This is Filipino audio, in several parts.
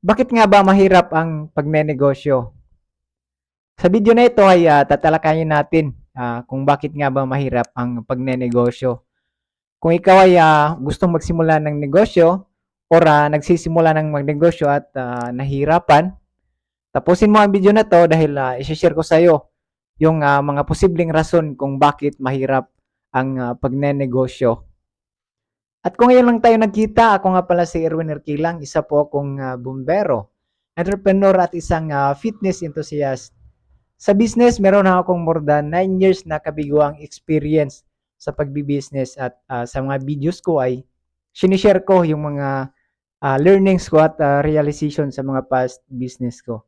Bakit nga ba mahirap ang pagnenegosyo? Sa video na ito ay ah, tatalakayin natin ah, kung bakit nga ba mahirap ang pagnenegosyo. Kung ikaw ay ah, gustong magsimula ng negosyo or ah, nagsisimula ng magnegosyo at ah, nahihirapan, tapusin mo ang video na to dahil uh, isi-share ko sa iyo yung ah, mga posibleng rason kung bakit mahirap ang ah, pagnenegosyo. At kung ngayon lang tayo nagkita, ako nga pala si Erwin Erkilang, isa po akong ah, bumbero, entrepreneur at isang ah, fitness enthusiast. Sa business, meron na akong more than 9 years na kabiguang experience sa pagbi-business at ah, sa mga videos ko ay sinishare ko yung mga ah, learnings ko at ah, realization sa mga past business ko.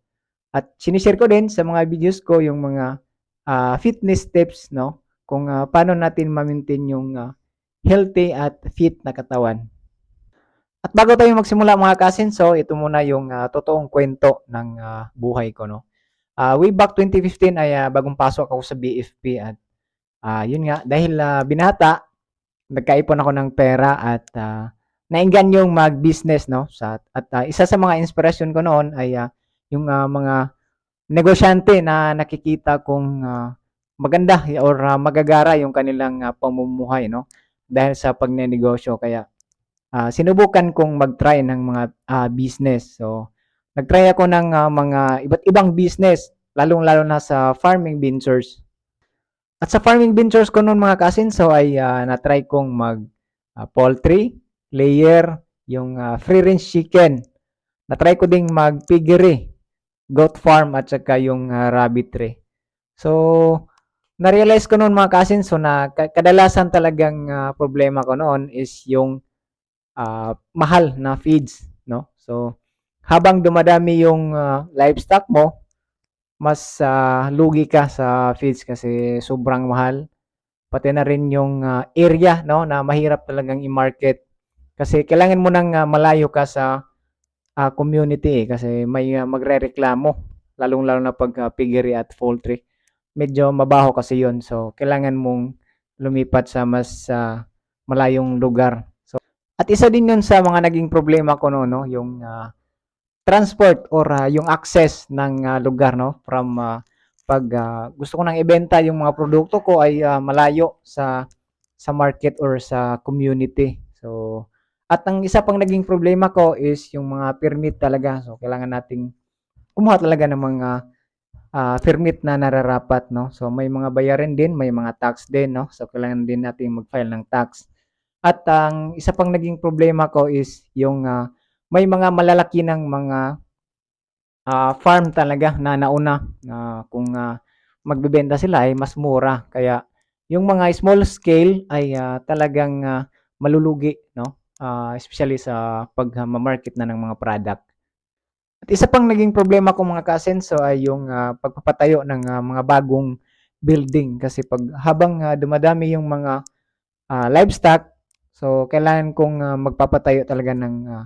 At sinishare ko din sa mga videos ko yung mga ah, fitness tips, no? Kung ah, paano natin ma-maintain yung ah, healthy at fit na katawan. At bago tayo magsimula mga kasinso, ito muna yung ah, totoong kwento ng ah, buhay ko, no? Ah, way back 2015 ay ah, bagong pasok ako sa BFP at ah, yun nga, dahil ah, binata, nagkaipon ako ng pera at ah, nainggan yung mag-business, no? Sa, at ah, isa sa mga inspirasyon ko noon ay ah, yung ah, mga negosyante na nakikita kong ah, maganda or ah, magagara yung kanilang ah, pamumuhay, no? Dahil sa pagnenegosyo. Kaya ah, sinubukan kong mag-try ng mga ah, business. So, nag-try ako ng ah, mga iba't ibang business, lalong-lalo na sa farming ventures. At sa farming ventures ko noon mga kasinso ay ah, na-try kong mag ah, poultry, layer, yung ah, free range chicken. Na-try ko ding mag piggery, goat farm at saka yung ah, rabbitry. So, na-realize ko noon mga kasinso na ka- kadalasan talagang ah, problema ko noon is yung ah, mahal na feeds, no? So, habang dumadami yung ah, livestock mo, mas ah, lugi ka sa feeds kasi sobrang mahal. Pati na rin yung ah, area, no, na mahirap talagang i-market. Kasi kailangan mo nang ah, malayo ka sa ah, community eh, kasi may ah, magrereklamo, lalong-lalo na pag ah, piggery at poultry. Medyo mabaho kasi yon So, kailangan mong lumipat sa mas ah, malayong lugar. So, at isa din yun sa mga naging problema ko no, no yung ah, transport or ah, yung access ng ah, lugar no from ah, pag ah, gusto ko nang ibenta yung mga produkto ko ay ah, malayo sa sa market or sa community. So at ang isa pang naging problema ko is yung mga permit talaga. So kailangan nating kumuha talaga ng mga ah, permit na nararapat no. So may mga bayarin din, may mga tax din no. So kailangan din nating mag-file ng tax. At ang isa pang naging problema ko is yung ah, may mga malalaki ng mga ah, farm talaga na nauna na kung ah, magbebenta sila ay mas mura. Kaya yung mga small scale ay ah, talagang ah, malulugi, no? Ah, especially sa pag-market na ng mga product. At isa pang naging problema ko mga kasenso ay yung ah, pagpapatayo ng ah, mga bagong building kasi pag habang ah, dumadami yung mga ah, livestock, so kailangan kong ah, magpapatayo talaga ng ah,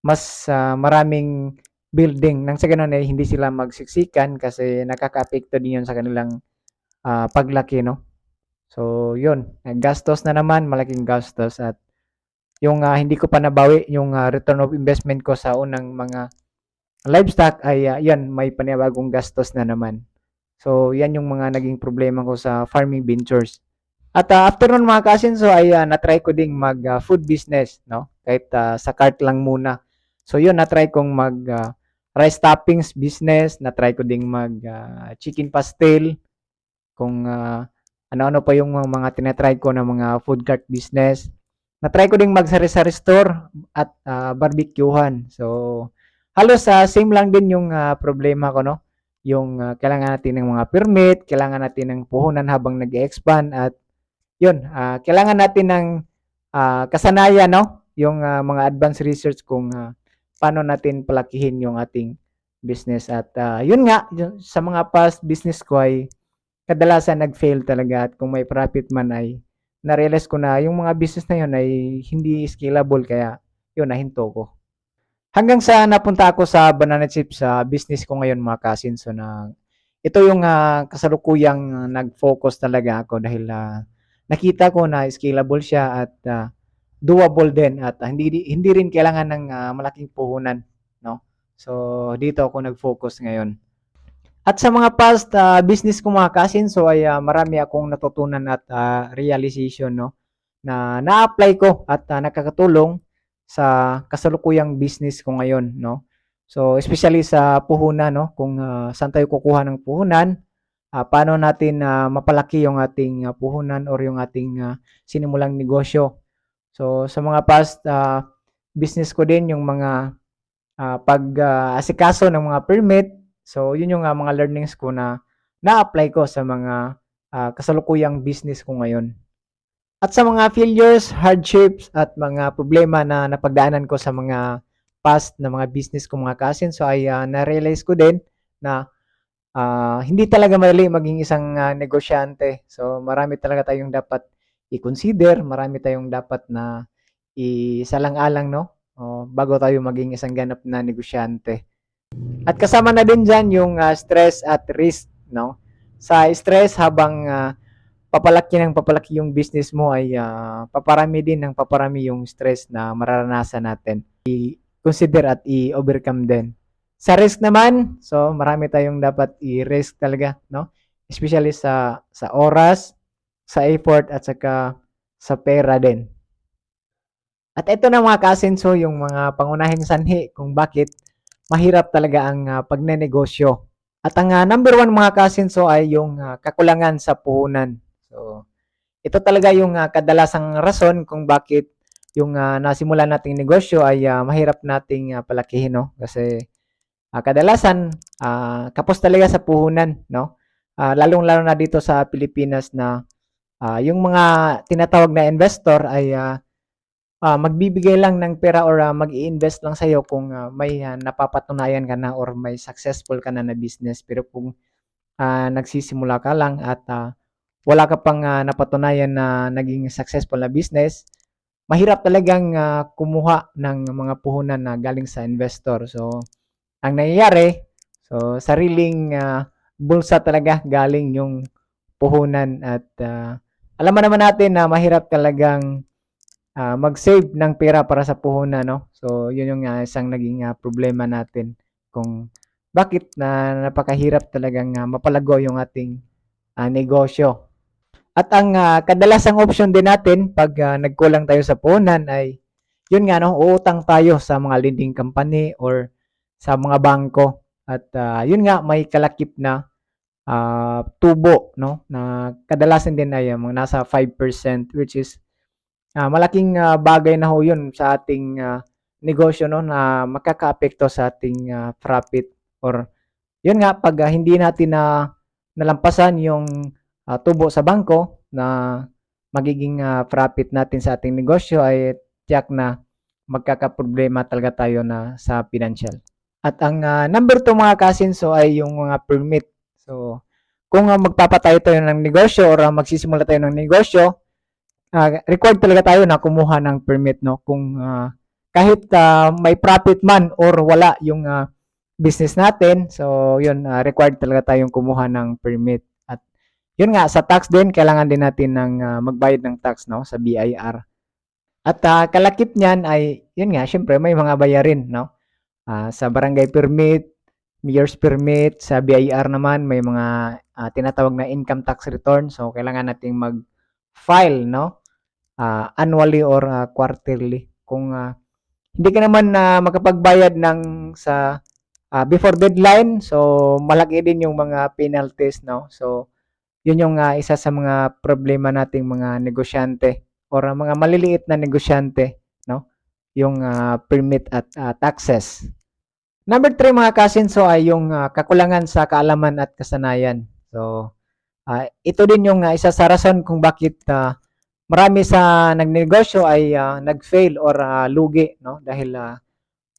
mas ah, maraming building nang sa ganun ay hindi sila magsiksikan kasi nakakaapekto din yun sa kanilang ah, paglaki, no? So, yun. Gastos na naman, malaking gastos at yung ah, hindi ko pa nabawi yung ah, return of investment ko sa unang mga livestock ay ah, yan, may panibagong gastos na naman. So, yan yung mga naging problema ko sa farming ventures. At ah, after nun mga kasinso ay ah, na-try ko ding mag ah, food business, no? Kahit ah, sa cart lang muna. So, yun, na-try kong mag ah, rice toppings business, na-try ko ding mag ah, chicken pastel, kung ah, ano-ano pa yung mga, tinatry ko na mga food cart business. Na-try ko ding mag-sari-sari store at ah, barbecuehan. So, halos sa same lang din yung ah, problema ko, no? Yung ah, kailangan natin ng mga permit, kailangan natin ng puhunan habang nag-expand at yun, ah, kailangan natin ng ah, kasanayan, no? Yung ah, mga advanced research kung ah, paano natin palakihin yung ating business at ah, yun nga yun- sa mga past business ko ay kadalasan nag-fail talaga at kung may profit man ay na-realize ko na yung mga business na yun ay hindi scalable kaya yun nahinto ko. Hanggang sa napunta ako sa banana chip sa business ko ngayon mga kasin so na ito yung ah, kasalukuyang nag-focus talaga ako dahil ah, nakita ko na scalable siya at ah, doable din at ah, hindi hindi rin kailangan ng ah, malaking puhunan no? So, dito ako nag-focus ngayon. At sa mga past ah, business ko mga kasinso ay ah, marami akong natutunan at ah, realization no? Na na-apply ko at ah, nakakatulong sa kasalukuyang business ko ngayon no. So especially sa puhunan no kung ah, saan tayo kukuha ng puhunan, ah, paano natin ah, mapalaki yung ating ah, puhunan or yung ating ah, sinimulang negosyo. So sa mga past ah, business ko din yung mga ah, pag-asikaso ng mga permit So, yun yung ah, mga learnings ko na na-apply ko sa mga ah, kasalukuyang business ko ngayon. At sa mga failures, hardships, at mga problema na napagdaanan ko sa mga past na mga business ko mga kasin, so ay ah, na-realize ko din na ah, hindi talaga madali maging isang ah, negosyante. So, marami talaga tayong dapat i-consider, marami tayong dapat na isalang-alang, no? O, bago tayo maging isang ganap na negosyante. At kasama na din dyan yung ah, stress at risk, no? Sa stress, habang ah, papalaki ng papalaki yung business mo ay ah, paparami din ng paparami yung stress na mararanasan natin. I-consider at i-overcome din. Sa risk naman, so marami tayong dapat i-risk talaga, no? Especially sa sa oras, sa effort at saka sa pera din. At ito na mga kasenso yung mga pangunahing sanhi kung bakit mahirap talaga ang ah, pagnenegosyo. At ang ah, number one mga kasinso ay yung ah, kakulangan sa puhunan. So, ito talaga yung ah, kadalasang rason kung bakit yung ah, nasimulan nating negosyo ay ah, mahirap nating ah, palakihin, no? Kasi ah, kadalasan ah, kapos talaga sa puhunan, no? Ah, lalong-lalo na dito sa Pilipinas na ah, yung mga tinatawag na investor ay ah, ah, magbibigay lang ng pera or ah, mag-i-invest lang sa'yo kung ah, may ah, napapatunayan ka na or may successful ka na na business. Pero kung ah, nagsisimula ka lang at ah, wala ka pang ah, napatunayan na naging successful na business, mahirap talagang ah, kumuha ng mga puhunan na galing sa investor. So, ang nangyayari, so sariling ah, bulsa talaga galing yung puhunan at ah, alam mo naman natin na mahirap talagang ah, mag-save ng pera para sa puhunan, no? So, yun yung ah, isang naging ah, problema natin kung bakit na napakahirap talagang ah, mapalago yung ating ah, negosyo. At ang ah, kadalasang option din natin pag ah, nagkulang tayo sa puhunan ay yun nga no, uutang tayo sa mga lending company or sa mga bangko. At ah, yun nga may kalakip na ah, tubo no na kadalasan din ay mga nasa 5% which is ah, malaking ah, bagay na ho yun sa ating ah, negosyo no na makakaapekto sa ating ah, profit or yun nga pag ah, hindi natin na nalampasan yung ah, tubo sa bangko na magiging ah, profit natin sa ating negosyo ay tiyak na magkakaproblema talaga tayo na sa financial. At ang ah, number 2 mga kasinso ay yung mga permit. So, kung ah, magpapatayo tayo ng negosyo or ah, magsisimula tayo ng negosyo, ah, required talaga tayo na kumuha ng permit no kung ah, kahit ah, may profit man or wala yung ah, business natin. So, yun ah, required talaga tayong kumuha ng permit. Yun nga sa tax din kailangan din natin ng ah, magbayad ng tax no sa BIR. At ah, kalakip niyan ay yun nga syempre may mga bayarin no. Ah, sa barangay permit, mayor's permit, sa BIR naman may mga ah, tinatawag na income tax return. So kailangan nating mag-file no ah, annually or ah, quarterly. Kung ah, hindi ka naman na makapagbayad ng sa ah, before deadline, so malaki din yung mga penalties no. So yun yung ah, isa sa mga problema nating mga negosyante or ah, mga maliliit na negosyante no yung ah, permit at ah, taxes. Number three mga kasinso ay yung ah, kakulangan sa kaalaman at kasanayan. So ah, ito din yung ah, isa sa rason kung bakit ah, marami sa nagnegosyo ay ah, nag-fail or ah, lugi no dahil ah,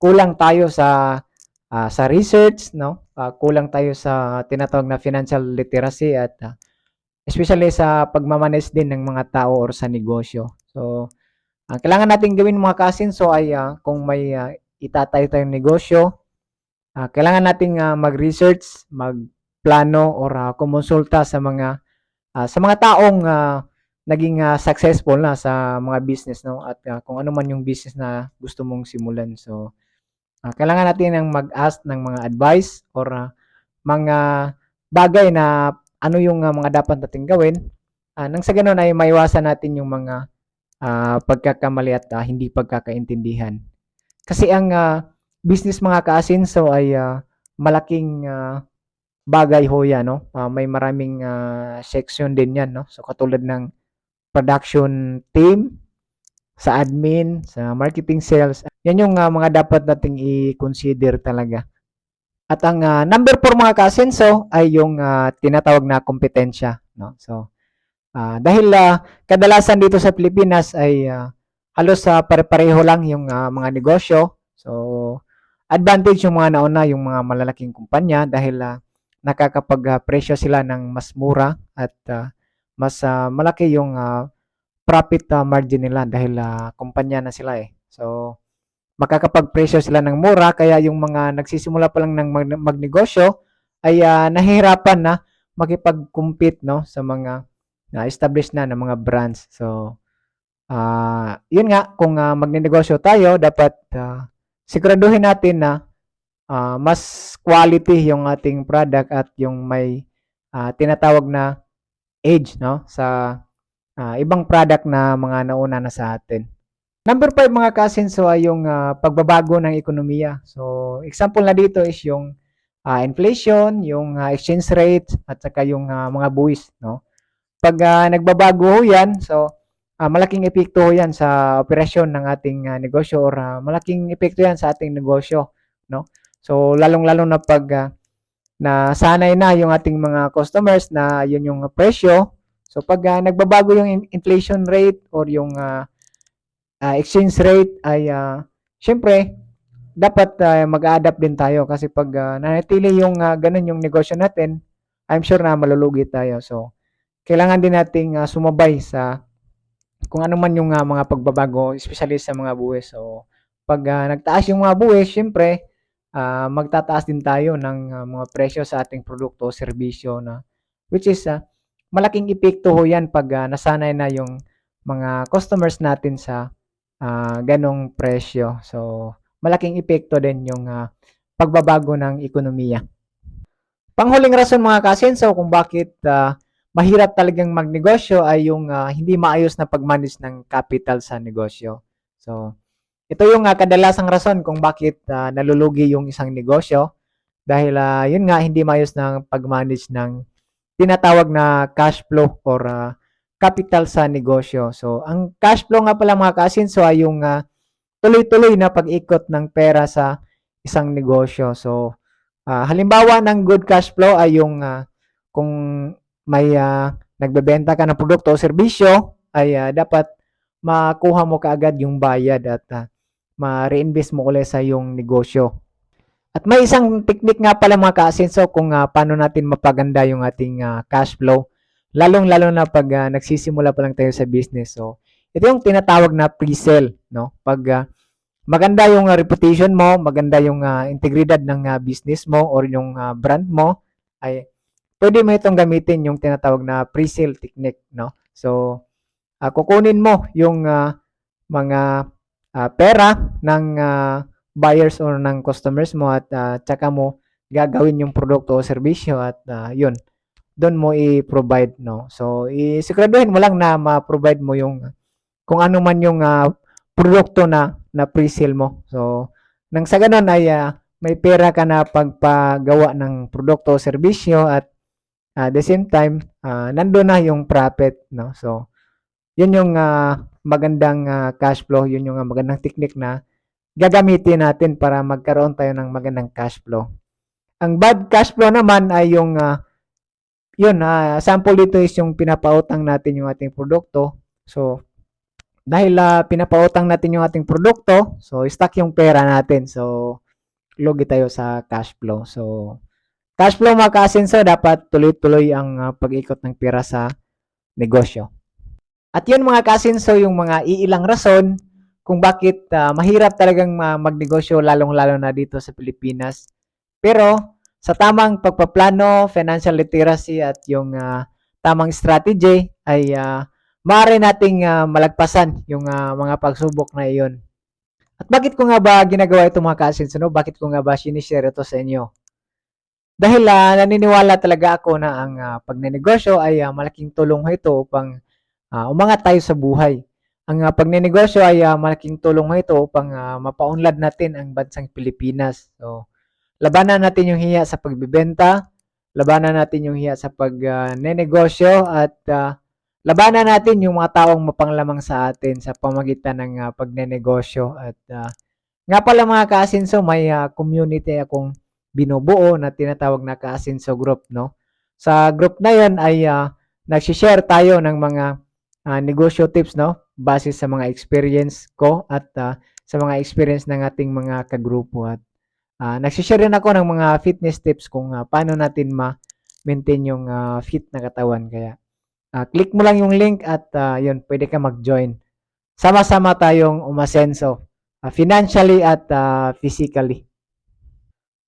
kulang tayo sa ah, sa research no Ah, kulang tayo sa tinatawag na financial literacy at ah, especially sa pagmamanes din ng mga tao or sa negosyo. So ang kailangan nating gawin mga kasinso ay ah, kung may ah, itatayo tayong negosyo, ah, kailangan nating ah, mag-research, magplano or ah, kumonsulta sa mga ah, sa mga taong ah, naging ah, successful na sa mga business no at ah, kung ano man yung business na gusto mong simulan. So Ah, kailangan natin ng mag-ask ng mga advice or ah, mga bagay na ano yung ah, mga dapat nating gawin. Ah, nang sa ganun ay maiwasan natin yung mga ah, pagkakamali at ah, hindi pagkakaintindihan. Kasi ang ah, business mga kaasinso ay ah, malaking ah, bagay ho yan, no? Ah, may maraming ah, section din yan, no? So katulad ng production team, sa admin, sa marketing sales, yan yung ah, mga dapat nating i-consider talaga. At ang ah, number 4 mga kaasenso ay yung ah, tinatawag na kompetensya, no? So ah, dahil ah, kadalasan dito sa Pilipinas ay ah, halos sa pare-pareho lang yung ah, mga negosyo. So advantage yung mga nauna yung mga malalaking kumpanya dahil ah, nakakapag-presyo sila ng mas mura at ah, mas ah, malaki yung ah, profit ah, margin nila dahil ah, kumpanya na sila eh. So makakapag-presyo sila ng mura kaya yung mga nagsisimula pa lang ng mag- magnegosyo ay ah, nahihirapan na makipag-compete no sa mga na established na ng mga brands. So ah yun nga kung ah, magnenegosyo tayo dapat ah, siguraduhin natin na ah, mas quality yung ating product at yung may ah, tinatawag na age no sa ah, ibang product na mga nauna na sa atin. Number 5 mga kasinso ay yung ah, pagbabago ng ekonomiya. So example na dito is yung ah, inflation, yung ah, exchange rate at saka yung ah, mga buwis no. Pag ah, nagbabago ho 'yan, so ah, malaking epekto ho 'yan sa operasyon ng ating ah, negosyo or ah, malaking epekto 'yan sa ating negosyo, no? So lalong-lalo na pag ah, nasanay na yung ating mga customers na yun yung presyo. So pag ah, nagbabago yung in- inflation rate or yung ah, ah, exchange rate ay ah, syempre dapat ah, mag-adapt din tayo kasi pag ah, nanatili yung ah, ganun yung negosyo natin, I'm sure na malulugi tayo. So kailangan din nating ah, sumabay sa kung ano man yung ah, mga pagbabago, especially sa mga buwis. So, pag ah, nagtaas yung mga buwis, syempre, ah, magtataas din tayo ng ah, mga presyo sa ating produkto o serbisyo na which is ah, malaking epekto ho yan pag ah, nasanay na yung mga customers natin sa ah, ganong presyo. So, malaking epekto din yung ah, pagbabago ng ekonomiya. Panghuling rason mga kasenso kung bakit ah, mahirap talagang magnegosyo ay yung ah, hindi maayos na pag-manage ng capital sa negosyo. So, ito yung ah, kadalasang rason kung bakit ah, nalulugi yung isang negosyo dahil ah, yun nga hindi maayos ng pag-manage ng tinatawag na cash flow or ah, capital sa negosyo. So, ang cash flow nga pala mga kasinso ay yung ah, tuloy-tuloy na pag-ikot ng pera sa isang negosyo. So, ah, halimbawa ng good cash flow ay yung ah, kung may ah, nagbebenta ka ng produkto o serbisyo ay ah, dapat makuha mo kaagad yung bayad at ah, ma-reinvest mo ulit sa yung negosyo. At may isang technique nga pala mga kaasenso kung ah, paano natin mapaganda yung ating ah, cash flow. Lalong-lalo na pag ah, nagsisimula pa lang tayo sa business. So, ito yung tinatawag na pre-sale, no? Pag ah, maganda yung ah, reputation mo, maganda yung ah, integridad ng ah, business mo or yung ah, brand mo, ay pwede mo itong gamitin yung tinatawag na pre-sale technique, no? So, ah, kukunin mo yung ah, mga ah, pera ng ah, buyers or ng customers mo at ah, tsaka mo gagawin yung produkto o serbisyo at ah, yun doon mo i-provide no? So isiguraduhin mo lang na ma-provide mo yung kung ano man yung ah, produkto na na pre-sale mo. So nang sa ganun ay ah, may pera ka na pagpagawa ng produkto o serbisyo at at the same time ah, nandoon na yung profit no? So yun yung ah, magandang ah, cash flow yun yung ah, magandang technique na gagamitin natin para magkaroon tayo ng magandang cash flow. Ang bad cash flow naman ay yung ah, yun, ah, sample dito is yung pinapautang natin yung ating produkto. So, dahil ah, pinapautang natin yung ating produkto, so stuck yung pera natin. So, lugi tayo sa cash flow. So, cash flow mga kasenso, dapat tuloy-tuloy ang ah, pag-ikot ng pera sa negosyo. At yun mga kasenso, yung mga iilang rason kung bakit ah, mahirap talagang ma- magnegosyo lalong-lalo na dito sa Pilipinas. Pero sa tamang pagpaplano, financial literacy at yung ah, tamang strategy ay ah, maaari nating ah, malagpasan yung ah, mga pagsubok na iyon. At bakit ko nga ba ginagawa ito mga ka-asenso, no? Bakit ko nga ba sinishare ito sa inyo? Dahil ah, naniniwala talaga ako na ang ah, pagnenegosyo ay ah, malaking tulong ito upang ah, umangat tayo sa buhay. Ang ah, pagnenegosyo ay ah, malaking tulong ito upang ah, mapaunlad natin ang bansang Pilipinas. So, labanan natin yung hiya sa pagbibenta, labanan natin yung hiya sa pagnenegosyo at ah, labanan natin yung mga taong mapanglamang sa atin sa pamagitan ng ah, pagnenegosyo at ah, nga pala mga kaasinso, may ah, community akong binubuo na tinatawag na Kaasinso Group, no? Sa group na 'yon ay ah, nagsi-share tayo ng mga ah, negosyo tips, no? Base sa mga experience ko at ah, sa mga experience ng ating mga kagrupo at ah, nagsi-share rin ako ng mga fitness tips kung ah, paano natin ma-maintain yung ah, fit na katawan. Kaya ah, click mo lang yung link at ah, 'yun, pwede ka mag-join. Sama-sama tayong umasenso ah, financially at ah, physically.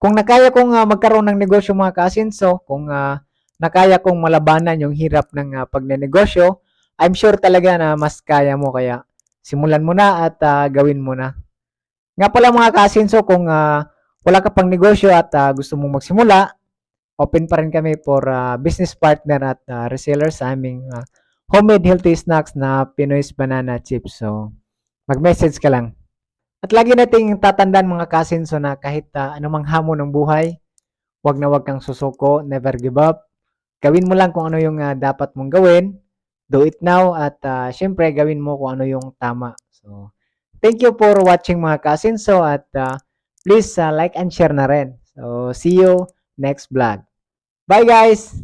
Kung nakaya kong ah, magkaroon ng negosyo mga kaasinso, kung ah, nakaya kong malabanan yung hirap ng ah, pagnenegosyo, I'm sure talaga na mas kaya mo kaya simulan mo na at ah, gawin mo na. Nga pala mga kaasinso, kung ah, wala ka pang negosyo at ah, gusto mong magsimula, open pa rin kami for ah, business partner at ah, reseller sa aming ah, homemade healthy snacks na Pinoy's Banana Chips. So, mag-message ka lang. At lagi nating tatandaan mga kasinso na kahit ah, anumang hamon ng buhay, wag na wag kang susuko, never give up. Gawin mo lang kung ano yung ah, dapat mong gawin. Do it now at ah, syempre gawin mo kung ano yung tama. So, thank you for watching mga kasinso at ah, please ah, like and share na rin. So, see you next vlog. Bye guys!